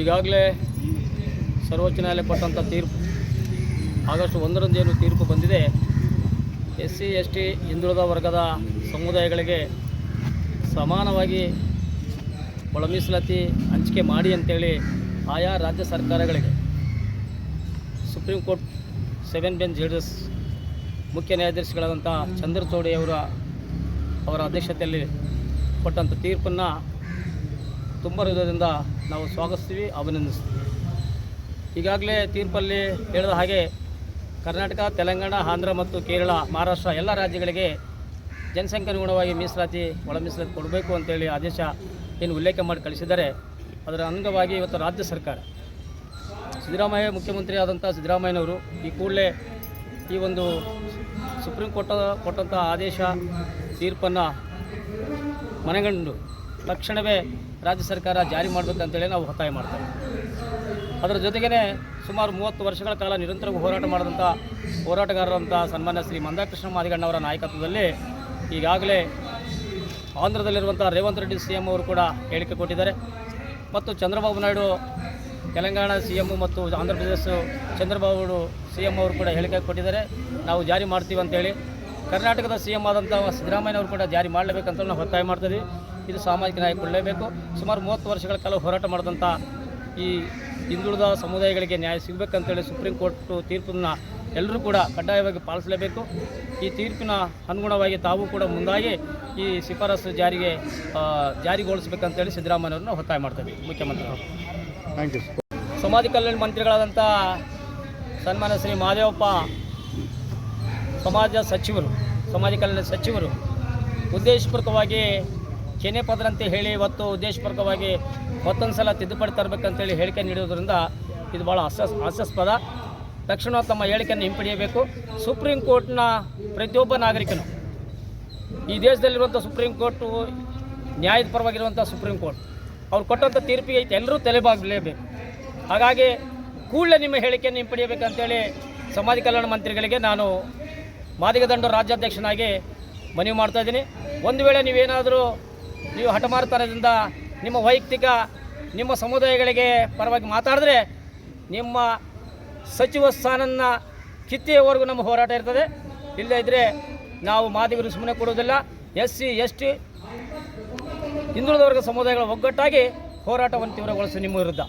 ಈಗಾಗಲೇ ಸರ್ವೋಚ್ಚ ನ್ಯಾಯಾಲಯ ಕೊಟ್ಟಂಥ ತೀರ್ಪು, ಆಗಸ್ಟ್ ಒಂದರಂದು ಏನು ತೀರ್ಪು ಬಂದಿದೆ ಎಸ್ ಸಿ ಎಸ್ ಟಿ ಹಿಂದುಳಿದ ವರ್ಗದ ಸಮುದಾಯಗಳಿಗೆ ಸಮಾನವಾಗಿ ಒಳ ಮೀಸಲಾತಿ ಹಂಚಿಕೆ ಮಾಡಿ ಅಂತೇಳಿ ಆಯಾ ರಾಜ್ಯ ಸರ್ಕಾರಗಳಿಗೆ supreme court seven bench judges ಮುಖ್ಯ ನ್ಯಾಯಾಧೀಶಗಳಾದಂಥ ಚಂದ್ರಚೂಡಿ ಅವರ ಅವರ ಅಧ್ಯಕ್ಷತೆಯಲ್ಲಿ ಕೊಟ್ಟಂಥ ತೀರ್ಪನ್ನು ತುಂಬ ಹೃದಯದಿಂದ ನಾವು ಸ್ವಾಗತಿಸ್ತೀವಿ, ಅಭಿನಂದಿಸ್ತೀವಿ. ಈಗಾಗಲೇ ತೀರ್ಪಲ್ಲಿ ಹೇಳಿದ ಹಾಗೆ ಕರ್ನಾಟಕ, ತೆಲಂಗಾಣ, ಆಂಧ್ರ ಮತ್ತು ಕೇರಳ, ಮಹಾರಾಷ್ಟ್ರ ಎಲ್ಲ ರಾಜ್ಯಗಳಿಗೆ ಜನಸಂಖ್ಯೆ ಅನುಗುಣವಾಗಿ ಮೀಸಲಾತಿ, ಒಳ ಮೀಸಲಾತಿ ಕೊಡಬೇಕು ಅಂತೇಳಿ ಆದೇಶ ಏನು ಉಲ್ಲೇಖ ಮಾಡಿ ಕಳಿಸಿದ್ದಾರೆ. ಅದರ ಅಂಗವಾಗಿ ಇವತ್ತು ರಾಜ್ಯ ಸರ್ಕಾರ, ಸಿದ್ದರಾಮಯ್ಯ ಮುಖ್ಯಮಂತ್ರಿ ಆದಂಥ ಸಿದ್ದರಾಮಯ್ಯನವರು ಈ ಕೂಡಲೇ ಈ ಒಂದು ಸುಪ್ರೀಂ ಕೋರ್ಟ್ ಕೊಟ್ಟಂಥ ಆದೇಶ, ತೀರ್ಪನ್ನು ಮನೆಗಂಡು ತಕ್ಷಣವೇ ರಾಜ್ಯ ಸರ್ಕಾರ ಜಾರಿ ಮಾಡಬೇಕಂತೇಳಿ ನಾವು ಒತ್ತಾಯ ಮಾಡ್ತೇವೆ. ಅದರ ಜೊತೆಗೇ ಸುಮಾರು ಮೂವತ್ತು ವರ್ಷಗಳ ಕಾಲ ನಿರಂತರವಾಗಿ ಹೋರಾಟ ಮಾಡಿದಂಥ ಹೋರಾಟಗಾರರಂಥ ಸನ್ಮಾನ್ಯ ಶ್ರೀ ಮಂದಾಕೃಷ್ಣ ಮಾದಿಗಣ್ಣವರ ನಾಯಕತ್ವದಲ್ಲಿ ಈಗಾಗಲೇ ಆಂಧ್ರದಲ್ಲಿರುವಂಥ ರೇವಂತ್ ರೆಡ್ಡಿ ಸಿ ಎಂ ಅವರು ಕೂಡ ಹೇಳಿಕೆ ಕೊಟ್ಟಿದ್ದಾರೆ. ಮತ್ತು ಚಂದ್ರಬಾಬು ನಾಯ್ಡು, ತೆಲಂಗಾಣ ಸಿ ಎಮ್ಮು ಮತ್ತು ಆಂಧ್ರ ಪ್ರದೇಶ ಚಂದ್ರಬಾಬು ಸಿ ಎಂ ಅವರು ಕೂಡ ಹೇಳಿಕೆ ಕೊಟ್ಟಿದ್ದಾರೆ. ನಾವು ಜಾರಿ ಮಾಡ್ತೀವಿ ಅಂತೇಳಿ. ಕರ್ನಾಟಕದ ಸಿ ಎಂ ಆದಂಥ ಸಿದ್ದರಾಮಯ್ಯನವರು ಕೂಡ ಜಾರಿ ಮಾಡಲೇಬೇಕಂತ ನಾವು ಒತ್ತಾಯ ಮಾಡ್ತಿದ್ದೀವಿ ಇದು ಸಾಮಾಜಿಕ ನ್ಯಾಯ ಕೊಡಲೇಬೇಕು. ಸುಮಾರು ಮೂವತ್ತು ವರ್ಷಗಳ ಕಾಲ ಹೋರಾಟ ಮಾಡಿದಂಥ ಈ ಹಿಂದುಳಿದ ಸಮುದಾಯಗಳಿಗೆ ನ್ಯಾಯ ಸಿಗಬೇಕಂತೇಳಿ ಸುಪ್ರೀಂ ಕೋರ್ಟ್ ತೀರ್ಪನ್ನು ಎಲ್ಲರೂ ಕೂಡ ಕಡ್ಡಾಯವಾಗಿ ಪಾಲಿಸಲೇಬೇಕು. ಈ ತೀರ್ಪಿನ ಅನುಗುಣವಾಗಿ ತಾವು ಕೂಡ ಮುಂದಾಗಿ ಈ ಶಿಫಾರಸು ಜಾರಿಗೆ ಜಾರಿಗೊಳಿಸಬೇಕಂತೇಳಿ ಸಿದ್ದರಾಮಯ್ಯವ್ರನ್ನ ಒತ್ತಾಯ ಮಾಡ್ತೇವೆ. ಮುಖ್ಯಮಂತ್ರಿಗಳು ಥ್ಯಾಂಕ್ ಯು ಸಮಾಜ ಕಲ್ಯಾಣ ಮಂತ್ರಿಗಳಾದಂಥ ಸನ್ಮಾನ್ಯ ಶ್ರೀ ಮಹದೇವಪ್ಪ ಸಮಾಜ ಸಚಿವರು ಸಮಾಜ ಕಲ್ಯಾಣ ಸಚಿವರು ಉದ್ದೇಶಪೂರ್ವಕವಾಗಿ ಕೆನೆ ಪದರಂತೆ ಹೇಳಿ ಇವತ್ತು ಉದ್ದೇಶಪೂರ್ವಕವಾಗಿ ಮತ್ತೊಂದು ಸಲ ತಿದ್ದುಪಡಿ ತರಬೇಕಂತೇಳಿ ಹೇಳಿಕೆ ನೀಡೋದ್ರಿಂದ ಇದು ಭಾಳ ಹಾಸ್ಯಾಸ್ ಹಾಸ್ಯಾಸ್ಪದ. ತಕ್ಷಣ ತಮ್ಮ ಹೇಳಿಕೆಯನ್ನು ಹಿಂಪಡೆಯಬೇಕು. ಸುಪ್ರೀಂ ಕೋರ್ಟ್ನ ಪ್ರತಿಯೊಬ್ಬ ನಾಗರಿಕನು ಈ ದೇಶದಲ್ಲಿರುವಂಥ ಸುಪ್ರೀಂ ಕೋರ್ಟು, ನ್ಯಾಯದ ಪರವಾಗಿರುವಂಥ ಸುಪ್ರೀಂ ಕೋರ್ಟ್, ಅವ್ರು ಕೊಟ್ಟಂಥ ತೀರ್ಪಿಗೆ ಎಲ್ಲರೂ ತಲೆಬಾಗಲೇಬೇಕು. ಹಾಗಾಗಿ ಕೂಡಲೇ ನಿಮ್ಮ ಹೇಳಿಕೆಯನ್ನು ಹಿಂಪಡೆಯಬೇಕಂತೇಳಿ ಸಮಾಜ ಕಲ್ಯಾಣ ಮಂತ್ರಿಗಳಿಗೆ ನಾನು ಮಾದಿಗ ದಂಡ ರಾಜ್ಯಾಧ್ಯಕ್ಷನಾಗಿ ಮನವಿ ಮಾಡ್ತಾ ಇದ್ದೀನಿ. ಒಂದು ವೇಳೆ ನೀವೇನಾದರೂ ನೀವು ಹಠಮಾರಿತನದಿಂದ ನಿಮ್ಮ ವೈಯಕ್ತಿಕ, ನಿಮ್ಮ ಸಮುದಾಯಗಳಿಗೆ ಪರವಾಗಿ ಮಾತಾಡಿದ್ರೆ ನಿಮ್ಮ ಸಚಿವ ಸ್ಥಾನನ ಕಿತ್ತೆಯವರೆಗೂ ನಮ್ಮ ಹೋರಾಟ ಇರ್ತದೆ. ಇಲ್ಲದೇ ಇದ್ದರೆ ನಾವು ಮಾದಿಗರು ಸುಮ್ಮನೆ ಕೊಡುವುದಿಲ್ಲ. ಎಸ್ ಸಿ ಎಸ್ ಟಿ ಹಿಂದುಳಿದ ವರ್ಗ ಸಮುದಾಯಗಳ ಒಗ್ಗಟ್ಟಾಗಿ ಹೋರಾಟವನ್ನು ತೀವ್ರಗೊಳಿಸಿ ನಿಮ್ಮ ವಿರುದ್ಧ.